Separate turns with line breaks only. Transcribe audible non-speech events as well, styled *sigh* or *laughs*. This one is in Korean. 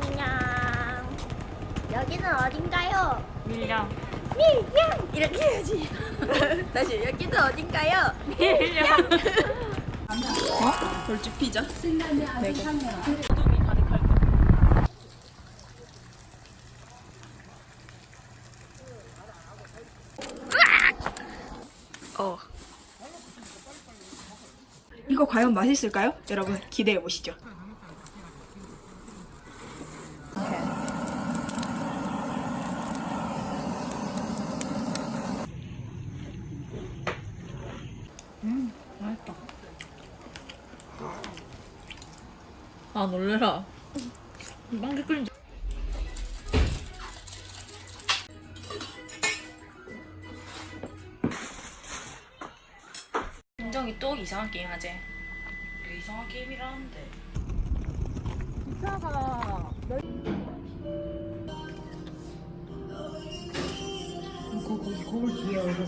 안녕. 여기는 어딘가요?
밀려.
밀양 이렇게 해야지. *laughs* 다시 여기는 어딘가요?
밀려.
어? 돌집 피자?
소금이 가득할 거.
어. 이거 과연 맛있을까요? 여러분 기대해 보시죠.
아 놀래라. 빵개 끓인 줄. 인정이 또 이상한 게임 하지? 왜 이상한 게임이라는데? 기차가 거기 거울 뒤에 얼굴